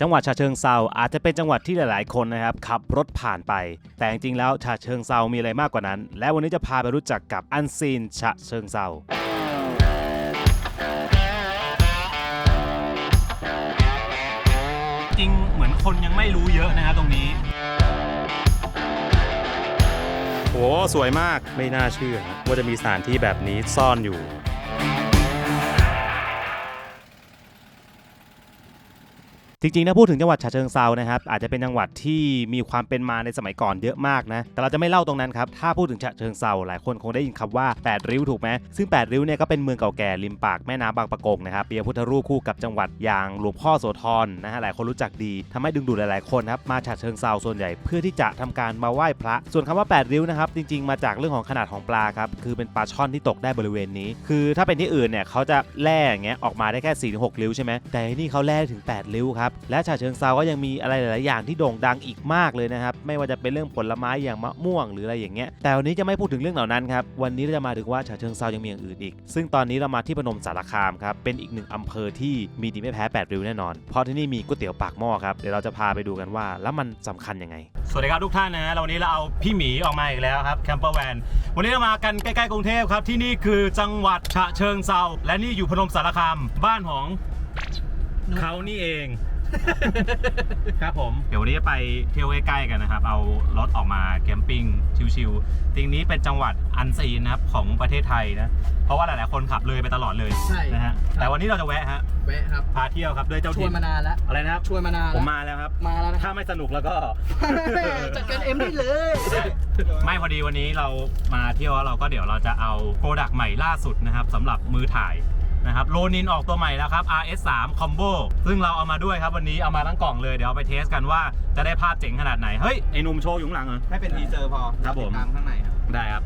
จังหวัดฉะเชิงเซาอาจจะเป็นจังหวัดที่หลาย ๆ คนนะครับขับรถผ่านไป แต่จริงๆแล้วฉะเชิงเซามีอะไรมากกว่านั้น และวันนี้จะพาไปรู้จักกับอันซีนฉะเชิงเซาจริงเหมือนคนยังไม่รู้เยอะนะครับตรงนี้โหสวยมากไม่น่าเชื่อนะว่าจะมีสถานที่แบบนี้ซ่อนอยู่ จริงๆนะพูดถึงจังหวัดฉะเชิงเซานะครับอาจจะเป็นจังหวัดที่มีความเป็นมาในสมัยก่อนเยอะมากนะแต่เราจะไม่เล่าตรงนั้นครับถ้าพูดถึงฉะเชิงเซาหลายคนคงได้ยินคำว่า 8 ริ้วถูกไหมซึ่ง 8 ริ้วเนี่ยก็เป็นเมืองเก่าแก่ริมปากแม่น้ำบางปะกงนะครับเปียพุทธรูปคู่กับจังหวัดอย่างหลวงพ่อโสธรนะฮะหลายคนรู้จักดีทำให้ดึงดูดหลายๆคนครับมาฉะเชิงเซาส่วนใหญ่เพื่อที่จะทำการมาไหว้พระ ส่วนคำว่า 8 ริ้วนะครับจริง ๆ มาจากเรื่องของขนาดของปลาครับคือเป็นปลาช่อนที่ตกได้บริเวณนี้ คือถ้าเป็นที่อื่นเนี่ยเขาจะแล่อย่างเงี้ยออกมาได้แค่4ี่ถึงหริ้วใช่ไหมแต่ที่นี่เขาแล่ถึง 8 ริ้วครับและฉะเชิงเซาก็ยังมีอะไรหลาย ๆ อย่างที่โด่งดังอีกมากเลยนะครับ ไม่ว่าจะเป็นเรื่องผลไม้อย่างมะม่วงหรืออะไรอย่างเงี้ย แต่วันนี้จะไม่พูดถึงเรื่องเหล่านั้นครับ วันนี้เราจะมาถึงว่าฉะเชิงเซายังมีอย่างอื่นอีก ซึ่งตอนนี้เรามาที่พนมสารคามครับ เป็นอีกหนึ่งอำเภอที่มีดีไม่แพ้8ริ้วแน่นอน เพราะที่นี่มีก๋วยเตี๋ยวปากหม้อครับ เดี๋ยวเราจะพาไปดูกันว่า แล้วมันสำคัญยังไง สวัสดีครับทุกท่านนะเราวันนี้เราเอาพี่หมีออกมาอีกแล้วครับแคมเปอร์แวนวันนี้เรามากันใกล้ ๆ กรุงเทพครับ ที่นี่คือจังหวัดฉะเชิงเซาและนี่อยู่พนมสารคามบ้านของเขานี่เอง ครับผม เดี๋ยววันนี้จะไปเที่ยวใกล้ๆกันนะครับ เอารถออกมาแคมปิ้งชิลๆทีนี้เป็นจังหวัดอันซีนนะครับของประเทศไทยนะ เพราะว่าหลายๆคนขับเลยไปตลอดเลยใช่นะฮะ แต่วันนี้เราจะแวะฮะ แวะครับ พาเที่ยวครับด้วยเจ้าชวถิ่นนมานานแล้วอะไรนะครับ ชวนมานานผมแล้วมาแล้วครับ มาแล้วนะคถ้ารับไม่สนุกแล้วก็ จัดการเอ็มได้เลย ไม่พอดีวันนี้เรามาเที่ยวแล้วเราก็เดี๋ยวเราจะเอาโปรดักต์ใหม่ล่าสุดนะครับสำหรับมือถ่าย นะครับโลนินออกตัวใหม่แล้วครับ RS3 Combo ซึ่งเราเอามาด้วยครับวันนี้เอามาทั้งกล่องเลยเดี๋ยวเอาไปเทสกันว่าจะได้ภาพเจ๋งขนาดไหน เฮ้ย ไอหนุ่มโชว์อยู่ข้างหลังเหรอให้เป็นทีเซอร์พอครับผม ติดตามข้างในครับ ได้ครับ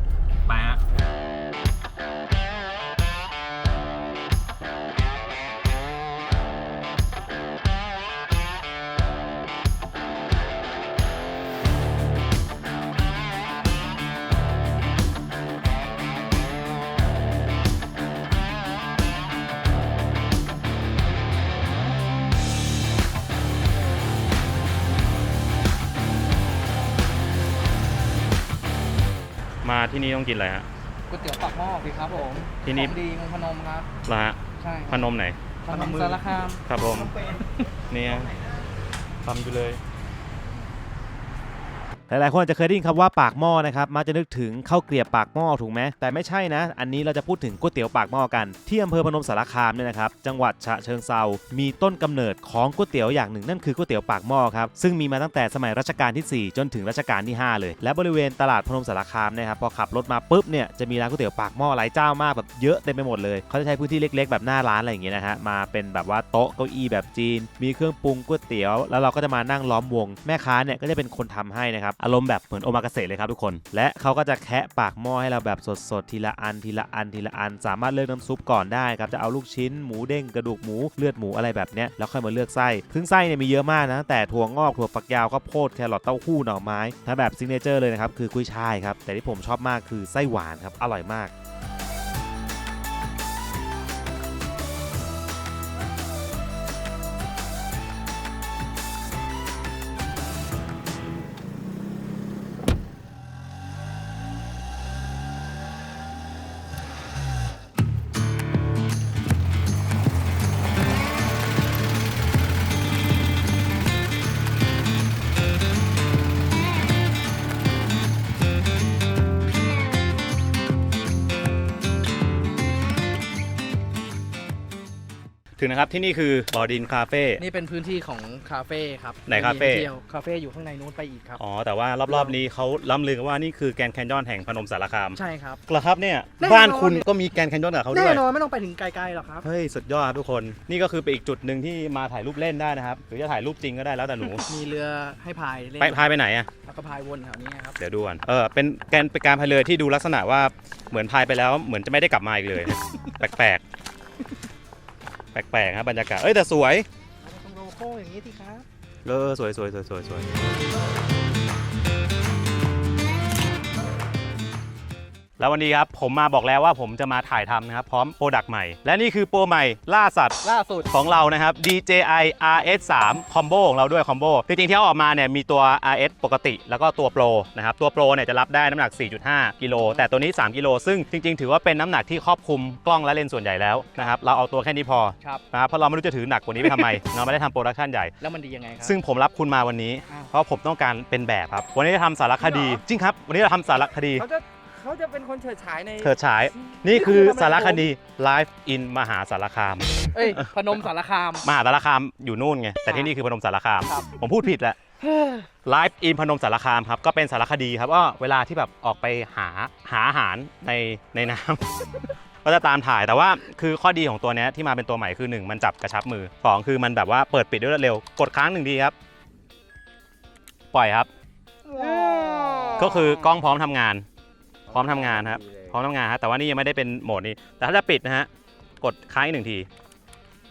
ไปฮะ ที่นี่ต้องกินอะไรฮะ ก๋วยเตี๋ยวปากหม้อสิครับผมที่นี่ ของดีเมืองพนมครับละฮะใช่พนมไหน พนมสารคาม ครับผม เนี่ยทำอยู่เลย หลายๆคนอาจจะเคยได้ยินคำว่าปากหม้อนะครับมักจะนึกถึงข้าวเกรียบปากหม้อถูกไหมแต่ไม่ใช่นะ อันนี้เราจะพูดถึงก๋วยเตี๋ยวปากหม้อกัน ที่อำเภอพนมสารคามเนี่ยนะครับจังหวัดฉะเชิงเซามีต้นกำเนิดของก๋วยเตี๋ยวอย่างหนึ่งนั่นคือก๋วยเตี๋ยวปากหม้อครับซึ่งมีมาตั้งแต่สมัยรัชกาลที่ 4 จนถึงรัชกาลที่ 5 เลย และบริเวณตลาดพนมสารคามเนะครับพอขับรถมาปุ๊บเนี่ยจะมีร้านก๋วยเตี๋ยวปากหม้อหลายเจ้ามากแบบเยอะเต็มไปหมดเลยเขาจะใช้พื้นที่เล็ก ๆ แบบหน้าร้านอะไรอย่างเงี้ยนะฮะมาเป็นแบบว่าโต๊ะเก้าอี้แบบจีน มีเครื่องปรุงก๋วยเตี๋ยว แล้วเราก็จะมานั่งล้อมวงแม่ค้าเนี่ยก็จะเป็นคนทำให้นะครับอารมณ์แบบเหมือนโอมากาเสะเลยครับทุกคน และเขาก็จะแคะปากหม้อให้เราแบบสดๆทีละอันทีละอันทีละอัน สามารถเลือกน้ำซุปก่อนได้ครับจะเอาลูกชิ้นหมูเด้งกระดูกหมูเลือดหมูอะไรแบบเนี้ยแล้วค่อยมาเลือกไส้ซึ่งไส้เนี่ยมีเยอะมากนะแต่ถั่วงอกถั่วฝักยาวข้าวโพดแครอทเต้าหู้หน่อไม้ถ้าแบบซิงเนเจอร์เลยนะครับคือกุ้ยช่ายครับแต่ที่ผมชอบมากคือไส้หวานครับอร่อยมาก ถึงนะครับ ที่นี่คือบอดินคาเฟ่ นี่เป็นพื้นที่ของคาเฟ่ครับไหนคาเฟ่ ที่ยวคาเฟ่อยู่ข้างในนู้นไปอีกครับ อ๋อ แต่ว่ารอบๆนี้เขาล้ำลือกันว่านี่คือแกรนด์แคนยอนแห่งพนมสารคามใช่ครับ เหรอครับเนี่ยแน่นอน บ้านคุณก็มีแกรนด์แคนยอนกับเขาด้แน่วย นอนไม่ต้องไปถึงไกลๆหรอกครับ เฮ้ย สุดยอดครับทุกคน นี่ก็คือเป็นอีกจุดหนึ่งที่มาถ่ายรูปเล่นได้นะครับ หรือจะถ่ายรูปจริงก็ได้แล้วแต่หนู มีเรือให้พายเล่นไปพายไปไหนอะแล้วก็พายวนแถวนี้ครับ เดี๋ยวดูก่อนเออ เป็นแกนเป็นการพายเรือที่ดูลักษณะว่าเหมือนพายไปแล้วเหมือนจะไม่ได้กลับมาอีกเลย แปลกๆ แปลกๆครับบรรยากาศ เอ้ยแต่สวยตรงโลโก้อย่างนี้ที่ครับ เออสวยสวยสวยสวยสวย แล้ววันนี้ครับผมมาบอกแล้วว่าผมจะมาถ่ายทำนะครับ พร้อมโปรดักต์ใหม่ และนี่คือโปรใหม่ล่าสัตว์ล่าสุดของเรานะครับ DJI RS3 Combo ของเราด้วย Combo จริงๆที่เอาออกมาเนี่ยมีตัว RS ปกติ แล้วก็ตัว Pro นะครับ ตัว Pro เนี่ยจะรับได้น้ำหนัก 4.5 กิโลแต่ตัวนี้ 3 กิโลซึ่งจริง ๆ ถือว่าเป็นน้ำหนักที่ครอบคลุมกล้องและเลนส์ส่วนใหญ่แล้วนะครับเราเอาตัวแค่นี้พอครับนะครับเพราะเราไม่รู้จะถือหนักกว่านี้ไปทำไมเราไม่ได้ทำโปรดักชันใหญ่ แล้วมันดียังไงครัซึ่งผมรับคุณมาวันนี้ อ้าว เพราะผมต้องการเป็นแบบครับ วันนี้จะทำสารคดีจริงครับ วันนี้เราทำสารคดี เขาจะ เขาจะเป็นคนเฉิดฉายในเถิดฉาย นี่คือสารคดี Live in มหาสารคาม เอ้ยพนมสารคาม มหาสารคามอยู่นู่นไง แต่ที่นี่คือพนมสารคาม ครับ ผมพูดผิดแหละไลฟ์อินพนมสารคามครับ ก็เป็นสารคดีครับว่าเวลาที่แบบออกไปหาหาอาหารในในน้ำ ก็จะตามถ่ายแต่ว่าคือข้อดีของตัวเนี้ยที่มาเป็นตัวใหม่คือ 1 มันจับกระชับมือ 2 คือมันแบบว่าเปิดปิดด้วยรวดเร็วกดค้างหนึ่งทีครับ ปล่อยครับ ก็คือกล้องพร้อมทำงาน พร้อมทำงานครับ พร้อมทำงานฮะแต่ว่านี่ยังไม่ได้เป็นโหมดนี้ แต่ถ้าจะปิดนะฮะ กดค้างอีกหนึ่งที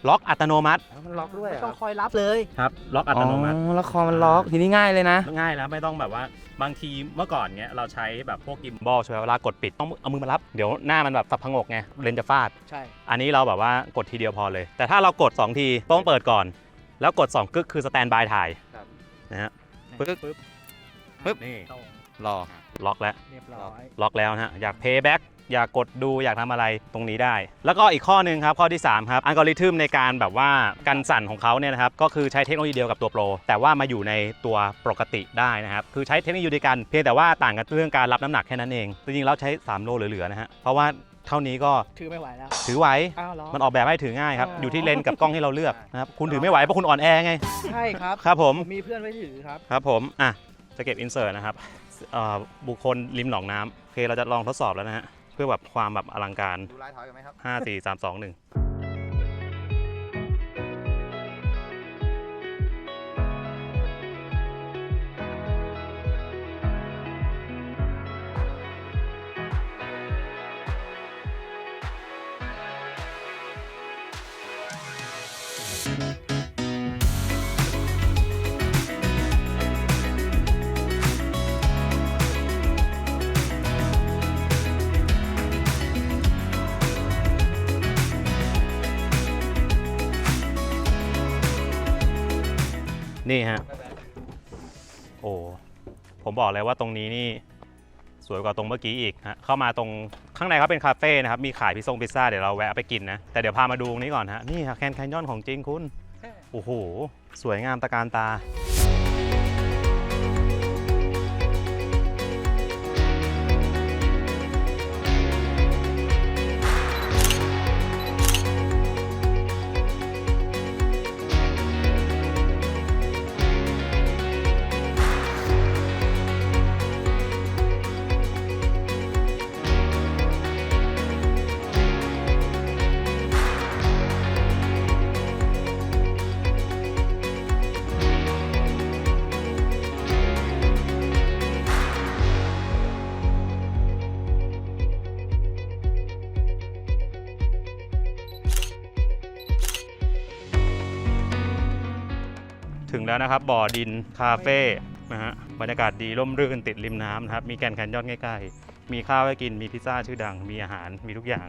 ล็อกอัตโนมัติมันล็อกด้วยไม่เหรต้องคอยรับเลยครับ ล็อกอัตโนมัติอ๋อแล้วคอมันล็อก ทีนี้ง่ายเลยนะ ง่ายแล้วไม่ต้องแบบว่าบางทีเมื่อก่อนเนี้ยเราใช้แบบพวกกิมบอลใช่ไหมเวลากดปิดต้องเอามือมารับ เดี๋ยวหน้ามันแบบสับพงกไงเลนส์จะฟาด ใช่ อันนี้เราแบบว่ากดทีเดียวพอเลย แต่ถ้าเรากด 2 ที ต้องเปิดก่อน แล้วกด 2 กึกคือสแตนบายถ่ายครับ นะฮะปึ๊บปึ๊บปึ๊บ นี่ตรงรอ ล็อกแล้ว เรียบร้อย ล็อกแล้วนะฮะ อยาก payback อยากกดดูอยากทำอะไรตรงนี้ได้ แล้วก็อีกข้อหนึ่งครับ ข้อที่ 3 ครับอัลกอริทึมในการแบบว่ากันสั่นของเขาเนี่ยนะครับ ก็คือใช้เทคโนโลยีเดียวกับตัวโปร แต่ว่ามาอยู่ในตัวปกติได้นะครับ คือใช้เทคโนโลยีเดียวกันเพียงแต่ว่าต่างกันเรื่องการรับน้ำหนักแค่นั้นเอง จริงๆแล้วใช้ 3 โลเหลือๆนะฮะเพราะว่าเท่านี้ก็ถือไม่ไหวแล้วถือไหว อ้าวเหรอ มันออกแบบให้ถือง่ายครับอ๋อออ ยู่ที่เลนส์กับกล้องที่เราเลือกนะครับคุณถือไม่ไหวเพราะคุณอ่อนแอไงใช่ครับ ครับผมผมมีเพื่อนไว้ถือครับ ครับผม อะจะเก็บอินเสิร์ตนะครับเอ่อ บุคคลริมหนองน้ำโอเคเราจะลองทดสอบแล้วนะฮะเพื่อแบบความแบบอลังการ ดูลายถอยกันไหมครับห้าสี่สามส นึ่งนี่ฮะ โอ้ผมบอกเลยว่าตรงนี้นี่สวยกว่าตรงเมื่อกี้อีกฮะเข้ามาตรงข้างในเขาเป็นคาเฟ่นะครับ มีขายพิซซ่งพิซซ่าเดี๋ยวเราแวะไปกินนะ แต่เดี๋ยวพามาดูตรงนี้ก่อนฮะ นี่ฮะแคนแคนยอนของจริงคุณ โอ้โห สวยงามตะการตา ถึงแล้วนะครับ บ่อดินคาเฟ่นะฮะบรรยากาศดีร่มรื่นติดริมน้ำนะครับ มีแกนแคนยอนใกล้ๆ มีข้าวให้กินมีพิซซ่าชื่อดัง มีอาหารมีทุกอย่าง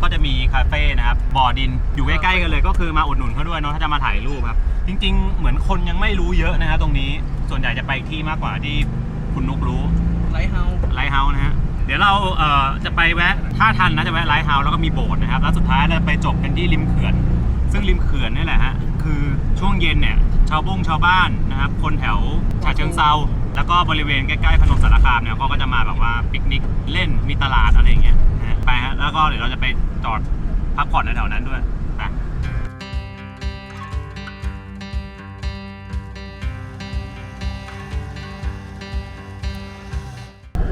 กี้อะก็จะมีคาเฟ่นะครับบ่อดินอยู่ใกล้ๆกันเลย ก็คือมาอุดหนุนเขาด้วยเนาะถ้าจะมาถ่ายรูปครับ จริง ๆ เหมือนคนยังไม่รู้เยอะนะครับตรงนี้ส่วนใหญ่จะไปที่มากกว่าที่คุณนุกรู้ไลท์เฮาส์ไลท์เฮาส์นะฮะเดี๋ยวเราเอ่อจะไปแวะถ้าทันนะจะแวะไลท์เฮาส์แล้วก็มีโบสถ์นะครับแล้วสุดท้ายเราไปจบกันที่ริมเขื่อน ซึ่งริมเขื่อนนี่แหละฮะคือช่วงเย็นเนี่ยชาวบงชาวบ้านนะครับคนแถวฉะเชิงเซา แล้วก็บริเวณใกล้ๆพนมสารคามเนี่ยเขาก็จะมาแบบว่าปิกนิกเล่นมีตลาดอะไรอย่างเงี้ยนะฮะไปฮะแล้วก็เดี๋ยวเราจะไปจอดพักผ่อนแถวๆนั้นด้วยไป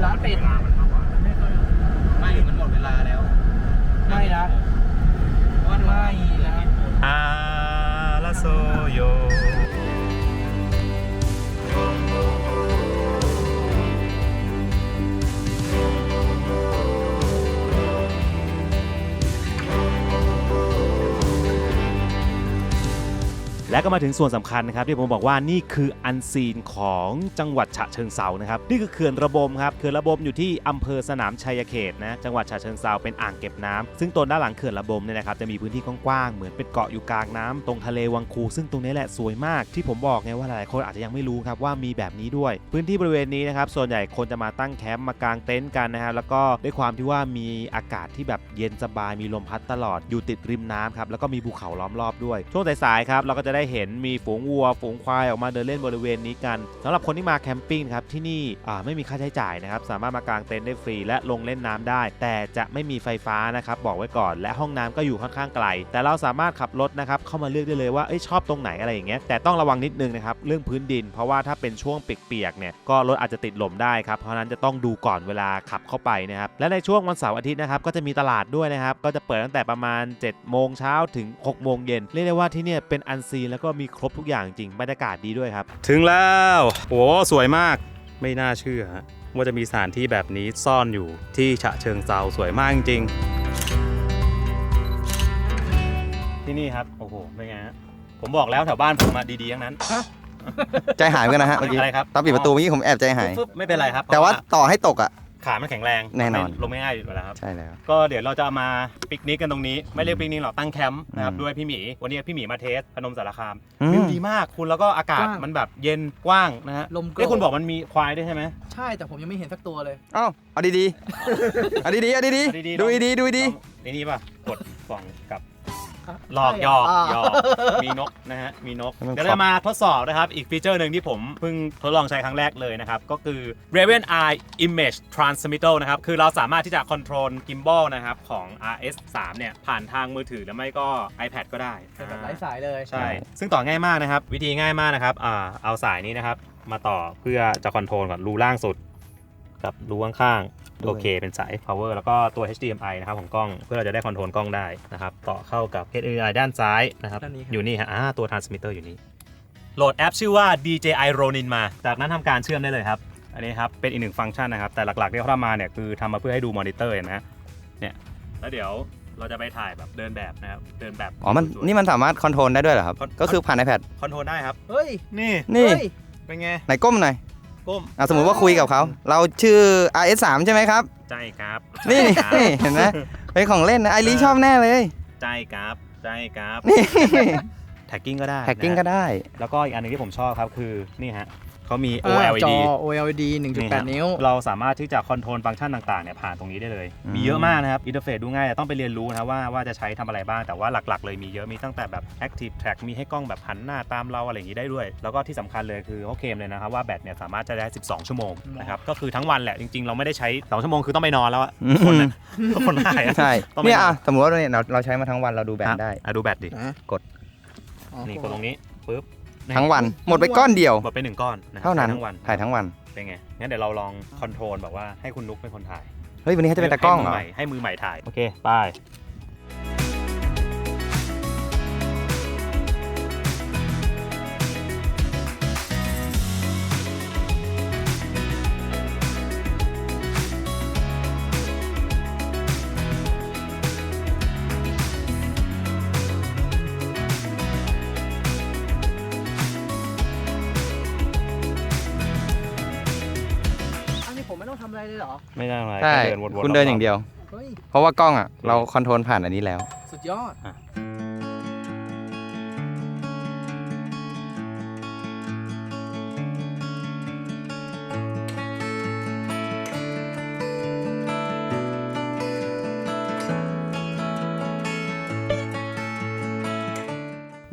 ร้านเป็ดไม่มันหมดเวลาแล้ว ไม่นะไม่นะอาลาโซโย และก็มาถึงส่วนสำคัญนะครับที่ผมบอกว่านี่คืออันซีนของจังหวัดฉะเชิงเซานะครับนี่คือเขื่อนระบมครับเขื่อนระบมอยู่ที่อำเภอสนามชัยเขตนะจังหวัดฉะเชิงเซาเป็นอ่างเก็บน้ำซึ่งตนด้านหลังเขื่อนระบมเนี่ยนะครับจะมีพื้นที่กว้างๆเหมือนเป็นเกาะอยู่กลางน้ำตรงทะเลวังคู ซึ่งตรงนี้แหละสวยมากที่ผมบอกไงว่าหลายๆคนอาจจะยังไม่รู้ครับว่ามีแบบนี้ด้วย พื้นที่บริเวณนี้นะครับส่วนใหญ่คนจะมาตั้งแคมป์มากางเต็นท์กันนะครับแล้วก็ด้วยความที่ว่ามีอากาศที่แบบเย็นสบายมีลมพัดตลอดอยู่ติดริมน้ำครับแล้วก็มีภูเขาล้อมรอบด้วยช่วงสายๆครับเราก็จะได้เห็นมีฝูงวัว ฝูงควายออกมาเดินเล่นบริเวณนี้กันสำหรับคนที่มาแคมปิ้งครับที่นี่ไม่มีค่าใช้จ่ายนะครับสามารถมากางเต็นท์ได้ฟรีและลงเล่นน้ำได้ แต่จะไม่มีไฟฟ้านะครับบอกไว้ก่อน และห้องน้ำก็อยู่ค่อนข้างไกล แต่เราสามารถขับรถนะครับเข้ามาเลือกได้เลยว่าอชอบตรงไหนอะไรอย่างเงี้ยแต่ต้องระวังนิดนึงนะครับเรื่องพื้นดิน เพราะว่าถ้าเป็นช่วงเปียกๆเนี่ยก็รถอาจจะติดหล่มได้ครับเพราะนั้นจะต้องดูก่อนเวลาขับเข้าไปนะครับและในช่วงวันเสาร์อาทิตย์นะครับก็จะมีตลาดด้วยนะครับก็จะเปิดตั้งแต่ประมาณ7โมงเช้าถึง6โมงเย็นเรียกได้ว่าที่นี่เป็นอันซีนแลวก็มีครบทุกอย่างจริงบรรยากาศดีด้วยครับ ถึงแล้วโอ้สวยมากไม่น่าเชื่อฮะว่าจะมีสถานที่แบบนี้ซ่อนอยู่ที่ฉะเชิงเซาสวยมากจริง ที่นี่ครับ โอ้โหเป็นไงฮะผมบอกแล้วแถวบ้านผมมาดีๆทั้งนั้น ใจหายเหมือนกันนะฮะเมื่อกี้อะไรครับ ตอนปิดประตูเมื่อกี้ผมแอบใจหาย ฟึบๆไม่เป็นไรครับแต่ว่าเพระต่อให้ตกอะ ขามันแข็งแรงแน่นอนลงไม่ง่ายอยู่แล้วครับ ใช่แล้ว ก็เดี๋ยวเราจะมาปิกนิกกันตรงนี้ ไม่เรียกปิกนิกหรอกตั้งแคมป์นะครับ อืมด้วยพี่หมี วันนี้พี่หมีมาเทสพนมสารคามอืม วิวดีมากคุณแล้วก็อากาศมันแบบเย็นกว้างนะฮะลมโกรนี่คุณบอกมันมีควายด้วยใช่ไหม ใช่แต่ผมยังไม่เห็นสักตัวเลย เอ้าเอาดีๆ เอาดีๆเอาดีเอาดีๆๆดูดีๆดูดีนี่นี่ป่ะกดส่องกับ ครับหลอกใช่หยอกอ่า หยอกมีนกนะฮะมีนกมันเดี๋ยวเรามาทดสอบนะครับ อีกฟีเจอร์หนึ่งที่ผมเพิ่งทดลองใช้ครั้งแรกเลยนะครับ ก็คือ Raven Eye Image Transmitter นะครับ คือเราสามารถที่จะคอนโทรล gimbal นะครับของ RS3 เนี่ย ผ่านทางมือถือหรือไม่ก็ iPad ก็ได้ เป็นแบบไร้สายเลย ใช่ ซึ่งต่อง่ายมากนะครับ วิธีง่ายมากนะครับอ่าเอาสายนี้นะครับ มาต่อเพื่อจะคอนโทรลก่อนรูล่างสุด กับรูข้างๆ โอเคเป็นสาย power แล้วก็ตัว HDMI นะครับของกล้องเพื่อเราจะได้คอนโทรลกล้องได้นะครับต่อเข้ากับ HDMI ด้านซ้ายนะครับด้านนี้ครับอยู่นี่ฮะอ่าตัว transmitter อยู่นี่โหลดแอปชื่อว่า DJI Ronin มา จากนั้นทำการเชื่อมได้เลยครับอันนี้ครับเป็นอีกหนึ่งฟังก์ชันนะครับแต่หลักๆที่เขาทำมาเนี่ยคือทำมาเพื่อให้ดูมอนิเตอร์เห็นไหมเนี่ยแล้วเดี๋ยวเราจะไปถ่ายแบบเดินแบบนะครับเดินแบบๆอ๋อมันสวยๆนี่มันสามารถคอนโทรลได้ด้วยเหรอครับคอนก็คือผ่าน iPad คอนโทรลได้ครับเฮ้ยนี่นี่เฮ้ยเป็นไงไหนก้มหน่อย ก้มอะสมมุติว่าคุยกับเขา เราชื่อ RS3 ใช่ไหมครับใจครับนี่ใจครับเห็นไหมเป็นของเล่นนะไอรีชอบแน่เลยใจครับใจครับนี่แท็กกิ้งก็ได้แท็กกิ้งก็นะฮะได้ แล้วก็อีกอันหนึงที่ผมชอบครับคือนี่ฮะ เขามีอ่า OLED จอ OLED 1.8 นิ้ว เราสามารถที่จะคอนโทรลฟังก์ชันต่างๆเนี่ยผ่านตรงนี้ได้เลยอืมมีเยอะมากนะครับ อินเทอร์เฟซดูง่ายแต่ต้องไปเรียนรู้นะครับว่าว่าจะใช้ทำอะไรบ้าง แต่ว่าหลักๆ เลยมีเยอะมีตั้งแต่แบบ Active Track มีให้กล้องแบบหันหน้าตามเราอะไรอย่างนี้ได้ด้วย แล้วก็ที่สำคัญเลยคือเขาเคลมเลยนะครับว่าแบตเนี่ยสามารถจะได้ 12 ชั่วโมงนะครับก็คือทั้งวันแหละจริง ๆ เราไม่ได้ใช้ 2 ชั่วโมงคือต้องไปนอนแล้วอะคนน่ะคนหายอะใช่ต้องไปเนี่ยอะสมมติว่าเนี่ยเราเราใช้มาทั้งวันเราดูแบตได้อะดูแบตดินะกดอ๋อนี่กดตรงนี้ปุ๊บ ทั้งวัน หมดไปก้อนเดียว หมดไปหนึ่งก้อนะครับเท่านั้นใช้ทั้งวันถ่ายทั้งวัน เป็นไง งั้นเดี๋ยวเราลองคอนโทรลแบบว่าให้คุณนุกเป็นคนถ่าย เฮ้ย วันนี้เขาจะเป็นตากล้องเหรอ ให้มืใหม่ให้มือใหม่ถ่าย โอเค ไป วนๆคุณเดินอย่างเดียว เฮ้ย เพราะว่ากล้องอะเราคอนโทรลผ่านอันนี้แล้ว สุดยอด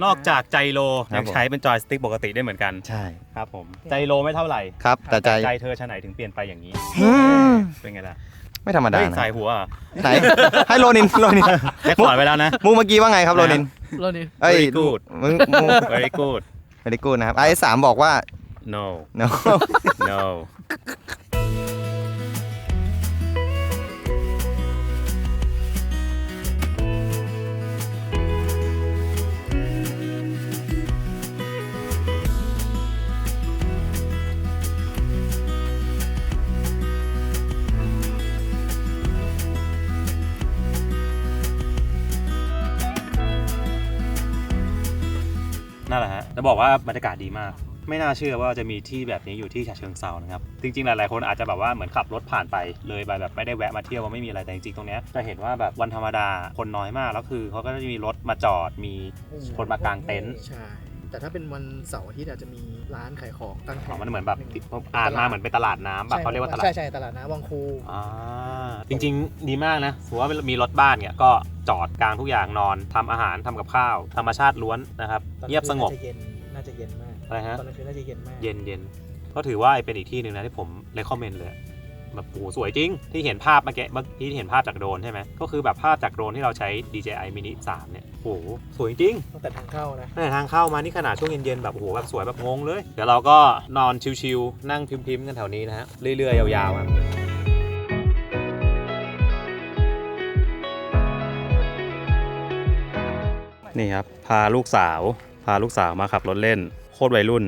นอกจากใจโลครับ ยังผมใช้เป็นจอยสติ๊กปกติได้เหมือนกันใช่ครับผมใจโลไม่เท่าไหร่ครับแต่ใจ ใจเธอชะไหนถึงเปลี่ยนไปอย่างนี้อืมเป็นไงล่ะ ไม่ธรรมดาเฮ้ยนะใส่หัวเหรอไหน ให้โรนินโรนินแค่ถอดไปแล้วนะมุกเมื่อกี้ว่าไงครับโรนินแล้วนี่เอ้ย Very good มึงมึง very good ไม่ได้กูดนะครับ IS 3บอกว่า no no no นั่นแหละฮะจะบอกว่าบรรยากาศดีมาก ไม่น่าเชื่อว่าจะมีที่แบบนี้อยู่ที่ฉะเชิงเซานะครับ จริงๆ หลายๆ คนอาจจะแบบว่าเหมือนขับรถผ่านไปเลยไปแบบไม่ได้แวะมาเที่ยวว่าไม่มีอะไรแต่จริงๆ ตรงเนี้ยจะเห็นว่าแบบวันธรรมดาคนน้อยมากแล้วคือเขาก็จะมีรถมาจอดมีคนมากางเต็นท์ ใช่ แต่ถ้าเป็นวันเสาร์อาทิตย์อาจจะมีร้านขายของตั้งแถอ๋อวมันเหมือนแบบผมอ่านมาเหมือนเป็นตลาดน้ำแบบเขาเรียกว่าตลาดใช่ใช่ตลาดน้ำวังคู อ่าจริงๆ ดีมากนะสมมติว่ามีรถบ้านเนี่ยก็จอดกลางทุกอย่างนอนทำอาหารทำกับข้าว ธรรมชาติล้วนนะครับเงียบสงบน่าจะเย็น น่าจะเย็นมาก อะไรฮะ ตอนกลางคืนน่าจะเย็นมาก เย็นเย็นก็ถือว่าเป็นอีกที่หนึ่งนะที่ผมเลคคอมเมนต์เลย แบบโอ้โหสวยจริง ที่เห็นภาพเมื่อกี้เมื่อกี้ที่เห็นภาพจากโดรนใช่ไหมก็คือแบบภาพจากโดรนที่เราใช้ DJI Mini 3 เนี่ยโอ้โหสวยจริงตั้งแต่ทางเข้านะตั้งแต่ทางเข้ามานี่ขนาดช่วงเย็นๆแบบโอ้โหแบบสวยแบบงงเลย เดี๋ยวเราก็นอนชิวๆนั่งพิมพ์ๆกันแถวนี้นะฮะเรื่อยๆยาวๆครับนี่ครับพาลูกสาว พาลูกสาวมาขับรถเล่น โคตรวัยรุ่น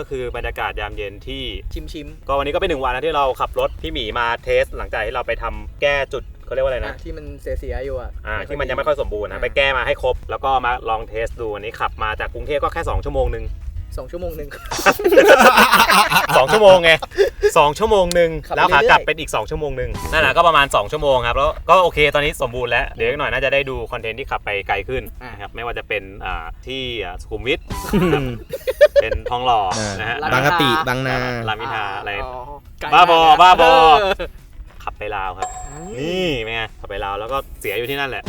ก็คือบรรยากาศยามเย็นที่ ชิมชิมก็วันนี้ก็เป็นหนึ่งวันนะที่เราขับรถพี่หมีมาเทส หลังจากที่เราไปทำแก้จุดเขาเรียกว่าอะไรอะนะ ที่มันเสียๆอยู่อะอ่าที่มันยังไม่ค่อยสมบูรณ์นะอ่าไปแก้มาให้ครบ แล้วก็มาลองเทสดูวันนี้ขับมาจากกรุงเทพก็แค่ 2 ชั่วโมงหนึ่ง สองชั่วโมงหนึ่ง สองชั่วโมงไงสองชั่วโมงหนึ่งขับไปแล้วขากลับเรื่อยๆ เป็นอีก2ชั่วโมงหนึ่งนั่นแหละก็ประมาณ2ชั่วโมงครับแล้วก็โอเคตอนนี้สมบูรณ์แล้วเดี๋ยวอีกหน่อยน่าจะได้ดูคอนเทนต์ที่ขับไปไกลขึ้นนะครับไม่ว่าจะเป็นอ่าที่อ่าสุขุมวิทนะครับเป็นทองหล่อเออนะฮะร้านบางกะปิบางนา รามอินทราอะไรไกลบ้าบอมกนะบ้าบอ เขับไปลาวครับอืมนี่เป็นไงขับไปลาวแล้วก็เสียอยู่ที่นั่นแหละ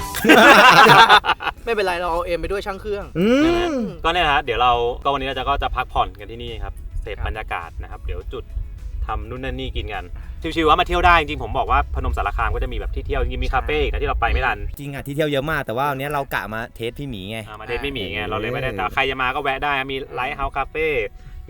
ไม่เป็นไรเราเอาเอ็มไปด้วยช่างเครื่อง อืม ก็เนี่ยนะฮะเดี๋ยวเราก็วันนี้เราจะก็จะพักผ่อนกันที่นี่ครับเสพครับบรรยากาศนะครับ เดี๋ยวจุดทำนู่นนั่นนี่กินกัน ชิวๆว่ามาเที่ยวได้จริงๆผมบอกว่าพนมสารคามก็จะมีแบบที่เที่ยวจริงๆมีคาเฟ่อีกนะที่เราไปไม่ทันจริงอะที่เที่ยวเยอะมากแต่ว่าวันนี้เรากะมาเทสพี่หมีไง อ่ามาเทศไม่มีไงอ่าเราเลยไม่ได้แต่ใครจะมาก็แวะได้มีไลท์เฮาส์คาเฟ่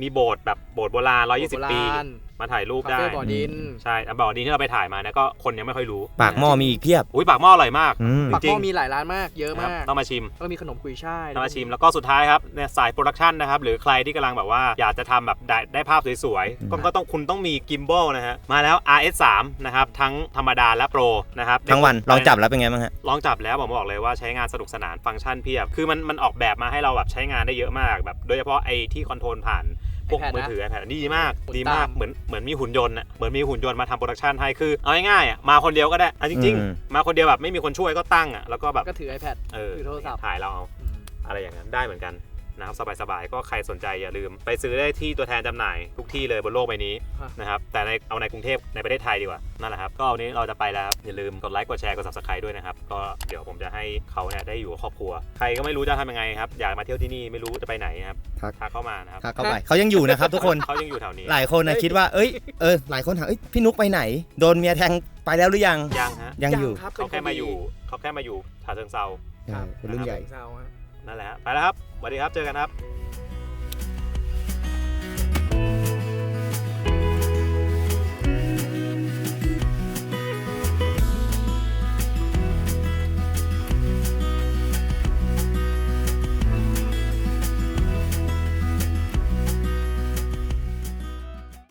มีโบสถ์แบบโบสถ์โบราณ120 ปี โบราณ มาถ่ายรูปคาได้เฟ่บ่อดิน ใช่อะบ่อดินที่เราไปถ่ายมาเนี่ยก็คนยังไม่ค่อยรู้ปากหม้อมีอีกเพียบอุ้ยปากหม้ออร่อยมาก อืม ปากหจริม้องมีหลายร้านมากเยอะนะครับมากต้องมาชิม แล้วก็มีขนมกุยช่ายนำมาชิมแล้วก็สุดท้ายครับเนี่ยสายโปรดักชันนะครับหรือใครที่กำลังแบบว่าอยากจะทำแบบได้ได้ภาพสวยๆก็ก็ต้องคุณต้องมีกิม b a l นะฮะมาแล้ว RS3 นะครับทั้งธรรมดาและโปรนะครับทั้งวันลองจับแล้วเป็นไงบ้างฮะ ลองจับแล้วผมบอกเลยว่าใช้งานสนุกสนานฟังก์ชันเพียบ คือมันมันออกแบบมาให้เราแบบใช้งานได้เยอะมากแบบโดยเฉพาะไอ้ที่คอนโทรลผ่าน พวก iPad มือถือ iPad ดีมากหมุนดีมากตาม เหมือนเหมือนมีหุ่นยนต์อะเหมือนมีหุ่นยนต์มาทำโปรดักชันให้คือเอาง่ายๆอะมาคนเดียวก็ได้อะจริง อืม ๆ มาคนเดียวแบบไม่มีคนช่วยก็ตั้งอะแล้วก็แบบก็ถือ iPad เออถือโทรศัพท์ถ่ายเราเอาอืมอะไรอย่างนั้นได้เหมือนกัน นะครับสบายๆก็ใครสนใจอย่าลืม ไปซื้อได้ที่ตัวแทนจำหน่ายทุกที่เลยบนโลกใบนี้ฮะนะครับแต่ในเอาในกรุงเทพในประเทศไทยดีกว่านั่นแหละครับก็วันนี้เราจะไปแล้วครับอย่าลืมกดไลค์กดแชร์กด subscribe ด้วยนะครับก็เดี๋ยวผมจะให้เขาเนี่ยได้อยู่กับครอบครัว ใครก็ไม่รู้จะทำยังไงครับอยากมาเที่ยวที่นี่ไม่รู้จะไปไหนครับทักทักเข้ามานะครับทักเข้าไปเขายังอยู่นะครับทุกคนเขายังอยู่แถวนี้หลายคนนะคิดว่าเอ้ยเออหลายคนถามเอ้ยพี่นุกไปไหน โดนเมียแทงไปแล้วหรือยังยังฮะยังอยู่ครับเขาแค่มาอยู่เขาแค่มาอยู่ฉะเชิงเซาเออเป็นเรื่องใหญ่เศร้าฮะ นั่นแหละไปแล้วครับสวัสดีครับเจอกันครับ